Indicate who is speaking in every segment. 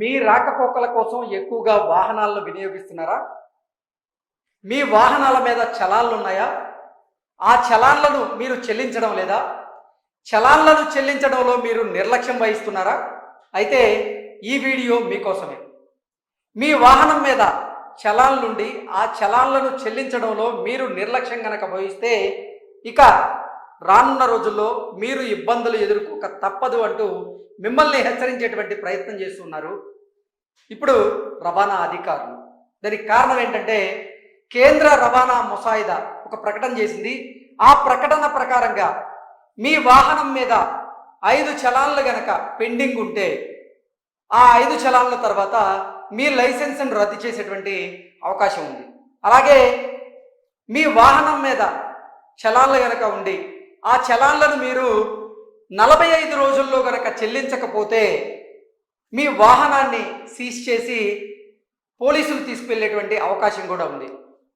Speaker 1: మీ రాకపోకల కోసం ఎక్కువగా వాహనాలను వినియోగిస్తున్నారా? మీ వాహనాల మీద చలాన్లు ఉన్నాయా ఆ చలాన్లను మీరు చెల్లించడం లేదా? చలాన్లను చెల్లించడంలో మీరు నిర్లక్ష్యం వహిస్తున్నారా? అయితే ఈ వీడియో మీకోసమే. మీ వాహనం మీద చలాన్లుండి ఆ చలాన్లను చెల్లించడంలో మీరు నిర్లక్ష్యం కనుక వహిస్తే ఇక రానున్న రోజుల్లో మీరు ఇబ్బందులు ఎదుర్కోక తప్పదు అంటూ మిమ్మల్ని హెచ్చరించేటువంటి ప్రయత్నం చేస్తున్నారు. ఇప్పుడు రవాణా అధికారులు. దానికి కారణం ఏంటంటే కేంద్ర రవాణా ముసాయిదా ఒక ప్రకటన చేసింది. ఆ ప్రకటన ప్రకారంగా మీ వాహనం మీద ఐదు చలాన్లు గనక పెండింగ్ ఉంటే ఆ ఐదు చలాన్ల తర్వాత మీ లైసెన్స్ను రద్దు చేసేటువంటి అవకాశం ఉంది. అలాగే మీ వాహనం మీద చలాన్లు గనక ఉండి ఆ చలాన్లను మీరు నలభై ఐదు రోజుల్లో గనక చెల్లించకపోతే మీ వాహనాన్ని సీజ్ చేసి పోలీసులు తీసుకువెళ్ళేటువంటి అవకాశం కూడా ఉంది.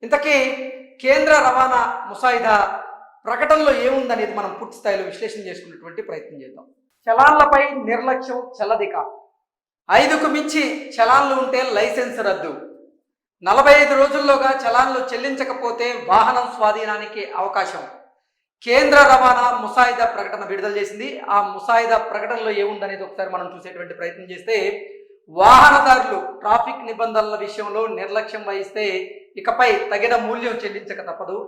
Speaker 1: ఇంతకీ కేంద్ర రవాణా ముసాయిదా ప్రకటనలో ఏముందనేది మనం పూర్తి స్థాయిలో విశ్లేషణ చేసుకునేటువంటి ప్రయత్నం చేద్దాం. చలాన్లపై నిర్లక్ష్యం చల్లదిక ఐదుకు మించి చలాన్లు ఉంటే లైసెన్స్ రద్దు. నలభై ఐదు రోజుల్లోగా చలాన్లు చెల్లించకపోతే వాహనం స్వాధీనానికి అవకాశం. కేంద్ర రవాణా ముసాయిదా ప్రకటన విడుదల చేసింది. ఆ ముసాయిదా ప్రకటనలో ఏముందనేది ఒకసారి మనం చూసేటువంటి ప్రయత్నం చేస్తే వాహనదారులు ట్రాఫిక్ నిబంధనల విషయంలో నిర్లక్ష్యం వహిస్తే ఇకపై తగిన మూల్యం చెల్లించక తప్పదు.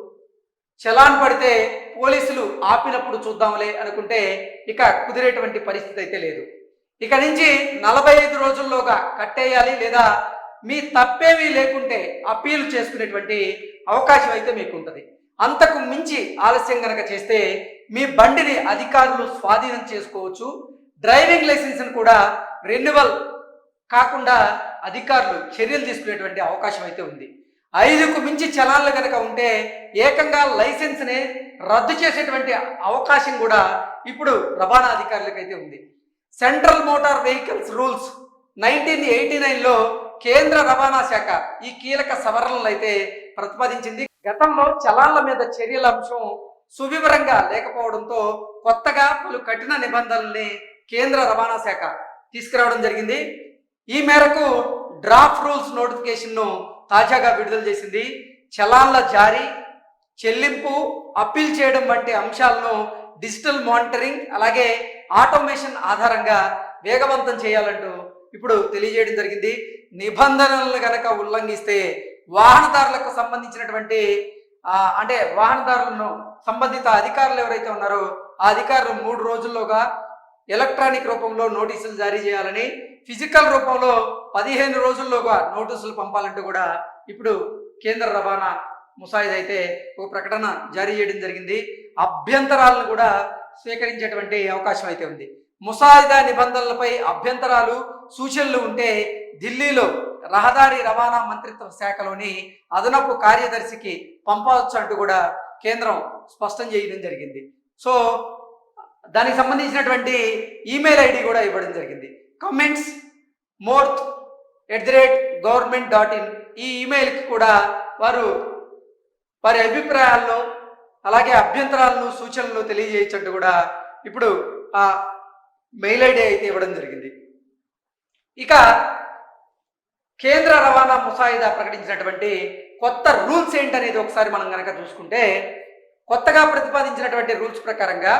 Speaker 1: చలాన్ పడితే పోలీసులు ఆపినప్పుడు చూద్దాంలే అనుకుంటే ఇక కుదిరేటువంటి పరిస్థితి అయితే లేదు. ఇక నుంచి నలభై ఐదు రోజుల్లోగా కట్టేయాలి లేదా మీ తప్పేమీ లేకుంటే అప్పీల్ చేసుకునేటువంటి అవకాశం అయితే మీకు ఉంటుంది అంతకు మించి ఆలస్యం కనుక చేస్తే మీ బండిని అధికారులు స్వాధీనం చేసుకోవచ్చు. డ్రైవింగ్ లైసెన్స్ని కూడా రెన్యువల్ కాకుండా అధికారులు చర్యలు తీసుకునేటువంటి అవకాశం అయితే ఉంది. ఐదుకు మించి చలాన్లు కనుక ఉంటే ఏకంగా లైసెన్స్ని రద్దు చేసేటువంటి అవకాశం కూడా ఇప్పుడు రవాణా అధికారులకైతే ఉంది. Central motor vehicles rules nineteen eighty నైన్లో కేంద్ర రవాణా శాఖ ఈ కీలక సవరణలు అయితే ప్రతిపాదించింది. గతంలో చలాన్ల మీద చర్యల అంశం సువివరంగా లేకపోవడంతో కొత్తగా పలు కఠిన నిబంధనల్ని కేంద్ర రవాణా శాఖ తీసుకురావడం జరిగింది. ఈ మేరకు డ్రాఫ్ట్ రూల్స్ నోటిఫికేషన్ను తాజాగా విడుదల చేసింది. చలాన్ల జారీ చెల్లింపు అప్పీల్ చేయడం వంటి అంశాలను డిజిటల్ మానిటరింగ్ అలాగే ఆటోమేషన్ ఆధారంగా వేగవంతం చేయాలంటూ ఇప్పుడు తెలియజేయడం జరిగింది. నిబంధనలను గనక ఉల్లంఘిస్తే వాహనదారులకు సంబంధించినటువంటి అంటే వాహనదారులను సంబంధిత అధికారులు ఎవరైతే ఉన్నారో ఆ అధికారులు మూడు రోజుల్లోగా ఎలక్ట్రానిక్ రూపంలో నోటీసులు జారీ చేయాలని ఫిజికల్ రూపంలో పదిహేను రోజుల్లోగా నోటీసులు పంపాలంటూ కూడా ఇప్పుడు కేంద్ర రవాణా ముసాయిదా అయితే ఒక ప్రకటన జారీ చేయడం జరిగింది. అభ్యంతరాలను కూడా స్వీకరించేటువంటి అవకాశం అయితే ఉంది. ముసాయిదా నిబంధనలపై అభ్యంతరాలు సూచనలు ఉంటే ఢిల్లీలో రహదారి రవాణా మంత్రిత్వ శాఖలోని అదనపు కార్యదర్శికి పంపవచ్చు అంటూ కూడా కేంద్రం స్పష్టం చేయడం జరిగింది. సో దానికి సంబంధించినటువంటి ఈమెయిల్ ఐడి కూడా ఇవ్వడం జరిగింది. Comments morth at the rate government dot in ఈ ఈమెయిల్కి కూడా వారు వారి అభిప్రాయాలను అలాగే అభ్యంతరాలను సూచనలు తెలియజేయచ్చంటూ కూడా ఇప్పుడు ఆ మెయిల్ ఐడి అయితే ఇవ్వడం జరిగింది. ఇక కేంద్ర రవాణా ముసాయిదా ప్రకటించినటువంటి కొత్త రూల్స్ ఏంటనేది ఒకసారి మనం కనుక చూసుకుంటే కొత్తగా ప్రతిపాదించినటువంటి రూల్స్ ప్రకారంగా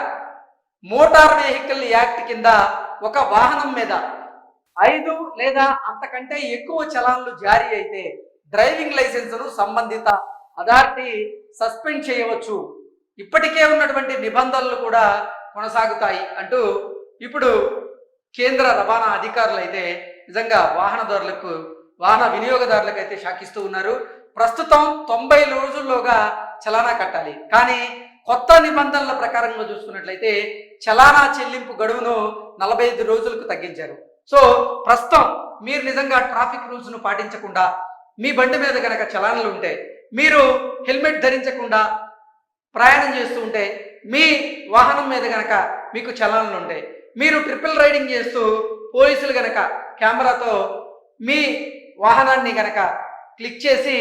Speaker 1: మోటార్ వెహికల్ యాక్ట్ కింద ఒక వాహనం మీద ఐదు లేదా అంతకంటే ఎక్కువ చలాన్లు జారీ అయితే డ్రైవింగ్ లైసెన్సును సంబంధిత అథారిటీ సస్పెండ్ చేయవచ్చు. ఇప్పటికే ఉన్నటువంటి నిబంధనలు కూడా కొనసాగుతాయి అంటూ ఇప్పుడు కేంద్ర రవాణా అధికారులు అయితే నిజంగా వాహనదారులకు వాహన వినియోగదారులకు అయితే షాకిస్తూ ఉన్నారు. ప్రస్తుతం తొంభై రోజుల్లోగా చలానా కట్టాలి. కానీ కొత్త నిబంధనల ప్రకారంగా చూసుకున్నట్లయితే చలానా చెల్లింపు గడువును నలభై ఐదు రోజులకు తగ్గించారు. సో ప్రస్తుతం మీరు నిజంగా ట్రాఫిక్ రూల్స్ను పాటించకుండా మీ బండి మీద కనుక చలానాలు ఉంటే మీరు హెల్మెట్ ధరించకుండా ప్రయాణం చేస్తూ ఉంటే మీ వాహనం మీద కనుక మీకు చలనాలు ఉంటాయి మీరు ట్రిపుల్ రైడింగ్ చేస్తూ పోలీసులు కనుక కెమెరాతో మీ వాహనాన్ని కనుక క్లిక్ చేసి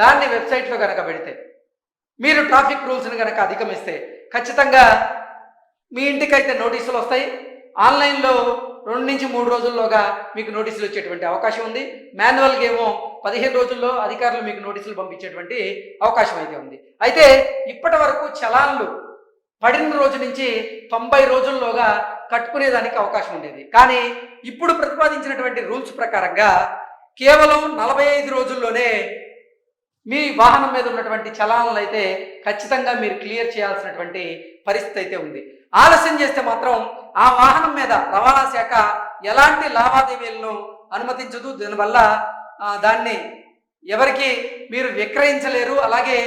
Speaker 1: దాన్ని వెబ్సైట్లో కనుక పెడితే మీరు ట్రాఫిక్ రూల్స్ని కనుక అధిగమిస్తే ఖచ్చితంగా మీ ఇంటికైతే నోటీసులు వస్తాయి. ఆన్లైన్లో రెండు నుంచి మూడు రోజుల్లోగా మీకు నోటీసులు వచ్చేటువంటి అవకాశం ఉంది. మాన్యువల్గా ఏమో పదిహేను రోజుల్లో అధికారులు మీకు నోటీసులు పంపించేటువంటి అవకాశం అయితే ఉంది. అయితే ఇప్పటి వరకు చలాన్లు పడిన రోజు నుంచి తొంభై రోజుల్లోగా కట్టుకునేదానికి అవకాశం ఉండేది. కానీ ఇప్పుడు ప్రతిపాదించినటువంటి రూల్స్ ప్రకారంగా కేవలం నలభై ఐదు రోజుల్లోనే మీ వాహనం మీద ఉన్నటువంటి చలానలు అయితే ఖచ్చితంగా మీరు క్లియర్ చేయాల్సినటువంటి పరిస్థితి అయితే ఉంది. ఆలస్యం చేస్తే మాత్రం ఆ వాహనం మీద రవాణా శాఖ ఎలాంటి లావాదేవీలను అనుమతించదు. దీనివల్ల దాన్ని ఎవరికి మీరు విక్రయించలేరు. అలాగే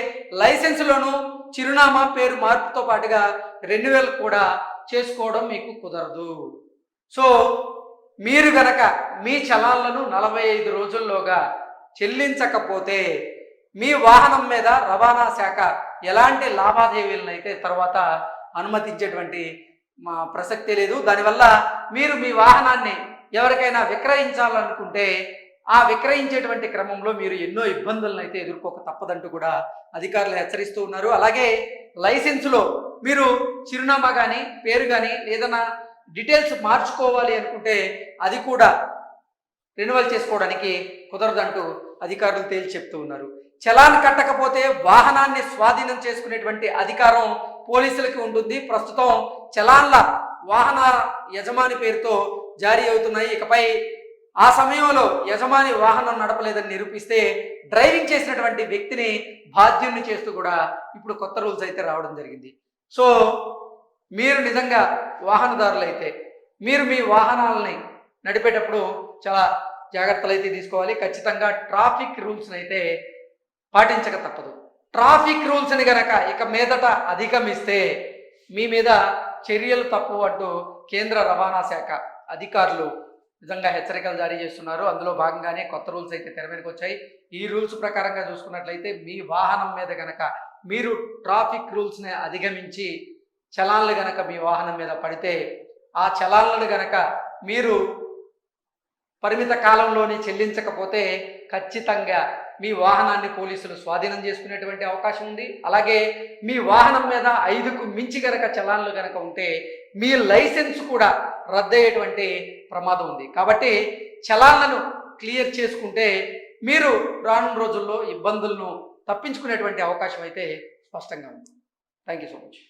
Speaker 1: లైసెన్సులోనూ చిరునామా పేరు మార్పుతో పాటుగా రెన్యువల్ కూడా చేసుకోవడం మీకు కుదరదు. సో మీరు గనక మీ చలాన్లను నలభై ఐదు రోజుల్లోగా చెల్లించకపోతే మీ వాహనం మీద రవాణా శాఖ ఎలాంటి లావాదేవీలనైతే తర్వాత అనుమతించేటువంటి మా ప్రసక్తి లేదు. దానివల్ల మీరు మీ వాహనాన్ని ఎవరికైనా విక్రయించాలనుకుంటే ఆ విక్రయించేటువంటి క్రమంలో మీరు ఎన్నో ఇబ్బందులను అయితే ఎదుర్కోక తప్పదంటూ కూడా అధికారులు హెచ్చరిస్తూ ఉన్నారు. అలాగే లైసెన్సులో మీరు చిరునామా కానీ పేరు కానీ ఏదైనా డీటెయిల్స్ మార్చుకోవాలి అనుకుంటే అది కూడా రెన్యువల్ చేసుకోవడానికి కుదరదంటూ అధికారులు తేల్చి చెప్తూ ఉన్నారు. చలాన్ కట్టకపోతే వాహనాన్ని స్వాధీనం చేసుకునేటువంటి అధికారం పోలీసులకి ఉంటుంది. ప్రస్తుతం చలాన్ల వాహన యజమాని పేరుతో జారీ అవుతున్నాయి. ఇకపై ఆ సమయంలో యజమాని వాహనం నడపలేదని నిరూపిస్తే డ్రైవింగ్ చేసినటువంటి వ్యక్తిని బాధ్యుని చేస్తూ కూడా ఇప్పుడు కొత్త రూల్స్ అయితే రావడం జరిగింది. సో మీరు నిజంగా వాహనదారులు అయితే మీరు మీ వాహనాలని నడిపేటప్పుడు చాలా జాగ్రత్తలు అయితే తీసుకోవాలి. ఖచ్చితంగా ట్రాఫిక్ రూల్స్ని అయితే పాటించక తప్పదు. ట్రాఫిక్ రూల్స్ని గనక ఇక మీదట అధిగమిస్తే మీ మీద చర్యలు తప్పు అంటూ కేంద్ర రవాణా శాఖ అధికారులు నిజంగా హెచ్చరికలు జారీ చేస్తున్నారు. అందులో భాగంగానే కొత్త రూల్స్ అయితే తెర మీదకి వచ్చాయి. ఈ రూల్స్ ప్రకారంగా చూసుకున్నట్లయితే మీ వాహనం మీద కనుక మీరు ట్రాఫిక్ రూల్స్ని అధిగమించి చలాన్లు గనక మీ వాహనం మీద పడితే ఆ చలాన్లను గనక మీరు పరిమిత కాలంలోనే చెల్లించకపోతే ఖచ్చితంగా మీ వాహనాన్ని పోలీసులు స్వాధీనం చేసుకునేటువంటి అవకాశం ఉంది. అలాగే మీ వాహనం మీద ఐదుకు మించి గనక చలాన్లు గనక ఉంటే మీ లైసెన్స్ కూడా రద్దయ్యేటువంటి ప్రమాదం ఉంది. కాబట్టి చలాన్లను క్లియర్ చేసుకుంటే మీరు రానున్న రోజుల్లో ఇబ్బందులను తప్పించుకునేటువంటి అవకాశం అయితే స్పష్టంగా ఉంది. Thank you so much.